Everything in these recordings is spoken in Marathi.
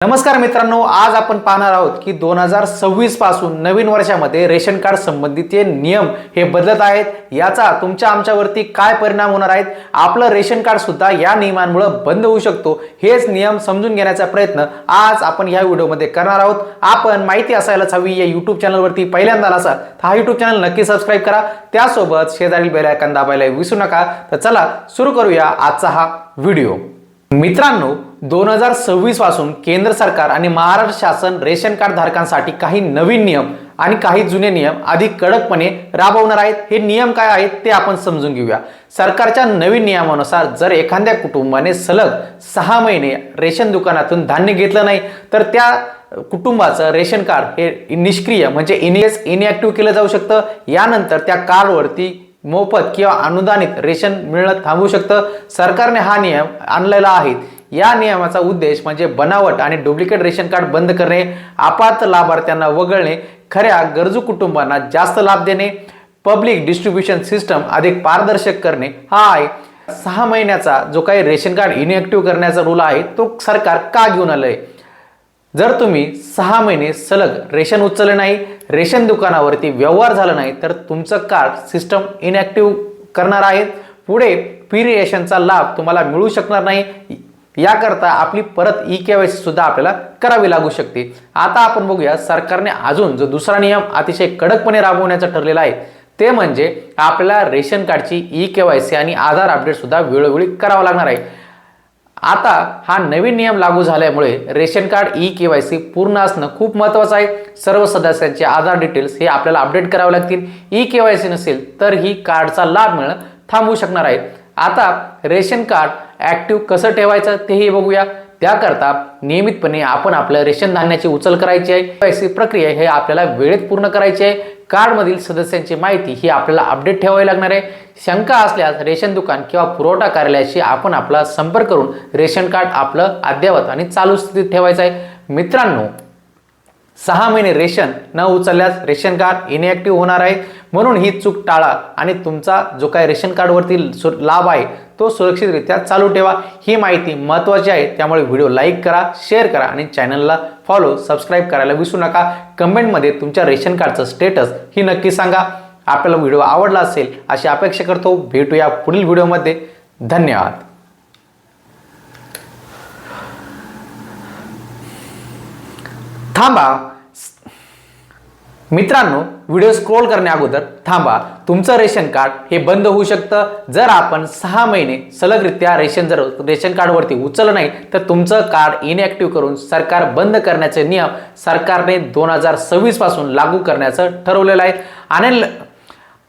नमस्कार मित्रांनो आज आपण पाहणार आहोत की दोन हजार सव्वीसपासून नवीन वर्षामध्ये रेशन कार्ड संबंधीचे नियम हे बदलत आहेत याचा तुमच्या आमच्यावरती काय परिणाम होणार आहेत आपलं रेशन कार्ड सुद्धा या नियमांमुळे बंद होऊ शकतो हेच नियम समजून घेण्याचा प्रयत्न आज आपण या व्हिडिओमध्ये करणार आहोत. आपण माहिती असायलाच हवी या युट्यूब चॅनलवरती पहिल्यांदा असाल तर हा युट्यूब चॅनल नक्की सबस्क्राईब करा. त्यासोबत शेजारील बेल आयकॉन दाबायला विसरू नका. तर चला सुरू करूया आजचा हा व्हिडिओ. मित्रांनो दोन हजार सव्वीसपासून केंद्र सरकार आणि महाराष्ट्र शासन रेशन कार्ड धारकांसाठी काही नवीन नियम आणि काही जुने नियम अधिक कडकपणे राबवणार आहेत. हे नियम काय आहेत ते आपण समजून घेऊया. सरकारच्या नवीन नियमानुसार जर एखाद्या कुटुंबाने सलग सहा महिने रेशन दुकानातून धान्य घेतलं नाही तर त्या कुटुंबाचं रेशन कार्ड हे निष्क्रिय म्हणजे इनियस इनॅक्टिव्ह केलं जाऊ शकतं. यानंतर त्या कार्डवरती मोफत किंवा अनुदानित रेशन मिळणं थांबवू शकतं. सरकारने हा नियम आणलेला आहे. या नियमाचा उद्देश म्हणजे बनावट आणि डुप्लिकेट रेशन कार्ड बंद करणे आपात लाभार्थ्यांना वगळणे खऱ्या गरजू कुटुंबांना जास्त लाभ देणे पब्लिक डिस्ट्रीब्युशन सिस्टम अधिक पारदर्शक करणे हा आहे. सहा महिन्याचा जो काही रेशन कार्ड इनएक्टिव्ह करण्याचा रूल आहे तो सरकार का घेऊन आलंय? जर तुम्ही सहा महिने सलग रेशन उचललं नाही रेशन दुकानावरती व्यवहार झाला नाही तर तुमचं कार्ड सिस्टम इनॅक्टिव्ह करणार आहे पुढे पी रेशनचा लाभ तुम्हाला मिळू शकणार नाही. याकरता आपली परत ई के वाय सी सुद्धा आपल्याला करावी लागू शकते. आता आपण बघूया सरकारने अजून जो दुसरा नियम अतिशय कडकपणे राबवण्याचा ठरलेला आहे ते म्हणजे आपल्याला रेशन कार्डची ई के वाय सी आणि आधार अपडेट सुद्धा वेळोवेळी करावं लागणार आहे. आता हा नवीन नियम लागू झाल्यामुळे ration card E K Y C पूर्ण असणं खूप महत्त्वाचं आहे. सर्व सदस्यांचे आधार डिटेल्स हे आपल्याला अपडेट करावे लागतील. ई के वाय सी नसेल तर ही कार्डचा लाभ मिळणं थांबवू शकणार आहे. आता रेशन कार्ड ॲक्टिव्ह कसं ठेवायचं तेही बघूया. त्याकरता नियमितपणे आपण आपल्या रेशन धान्याची उचल करायची आहे. पैसे प्रक्रिया हे आपल्याला वेळेत पूर्ण करायची आहे. कार्डमधील सदस्यांची माहिती ही आपल्याला अपडेट ठेवावी लागणार आहे. शंका असल्यास रेशन दुकान किंवा पुरवठा कार्यालयाशी आपण आपला संपर्क करून रेशन कार्ड आपलं अद्ययावत आणि चालू स्थितीत ठेवायचं आहे. मित्रांनो सहा महिने रेशन न उचलल्यास रेशन कार्ड इनएक्टिव्ह होणार आहे. म्हणून ही चूक टाळा आणि तुमचा जो काही रेशन कार्डवरती सु लाभ आहे तो सुरक्षितरित्या चालू ठेवा. ही माहिती महत्त्वाची आहे त्यामुळे व्हिडिओ लाईक करा शेअर करा आणि चॅनलला फॉलो सबस्क्राईब करायला विसरू नका. कमेंटमध्ये तुमच्या रेशन कार्डचं स्टेटस ही नक्की सांगा. आपल्याला व्हिडिओ आवडला असेल अशी अपेक्षा करतो. भेटूया पुढील व्हिडिओमध्ये. धन्यवाद. थांबा. मित्रांनो व्हिडिओ स्क्रोल करण्या अगोदर थांबा. तुमचं रेशन कार्ड हे बंद होऊ शकतं. जर आपण सहा महिने सलगरित्या रेशन जर रेशन कार्डवरती उचललं नाही तर तुमचं कार्ड इनॅक्टिव्ह करून सरकार बंद करण्याचे नियम सरकारने दोन हजार सव्वीसपासून लागू करण्याचं ठरवलेलं आहे. आणि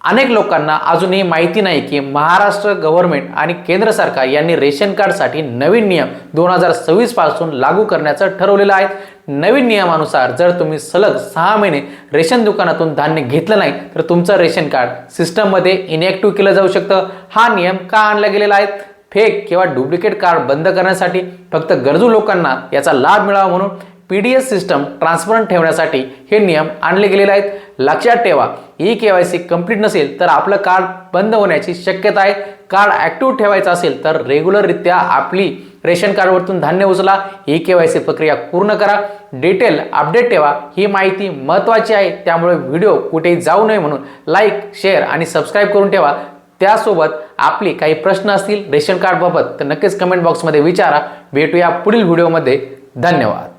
अनेक लोकांना अजूनही माहिती नाही की महाराष्ट्र गव्हर्नमेंट आणि केंद्र सरकार यांनी रेशन कार्डसाठी नवीन नियम दोन हजार सव्वीसपासून लागू करण्याचं ठरवलेलं आहे. नवीन नियमानुसार जर तुम्ही सलग सहा महिने रेशन दुकानातून धान्य घेतलं नाही तर तुमचं रेशन कार्ड सिस्टममध्ये इनॅक्टिव्ह केलं जाऊ शकतं. हा नियम का आणला गेलेला आहे? फेक किंवा डुप्लिकेट कार्ड बंद करण्यासाठी फक्त गरजू लोकांना याचा लाभ मिळावा म्हणून P D S system transparent ठेवण्यासाठी हे नियम आणले गेलेले आहेत. लक्षात ठेवा E K Y C complete नसेल तर आपलं कार्ड बंद होण्याची शक्यता आहे. कार्ड ॲक्टिव्ह ठेवायचं असेल तर रेग्युलररित्या आपली रेशन कार्डवरतून धान्य उचला ई के वाय सी प्रक्रिया पूर्ण करा. डिटेल अपडेट ठेवा ही माहिती महत्त्वाची आहे त्यामुळे व्हिडिओ कुठेही जाऊ नये म्हणून लाईक शेअर आणि सबस्क्राईब करून ठेवा. त्यासोबत आपले काही प्रश्न असतील रेशन कार्डबाबत तर नक्कीच कमेंट बॉक्समध्ये विचारा. भेटूया पुढील व्हिडिओमध्ये धन्यवाद.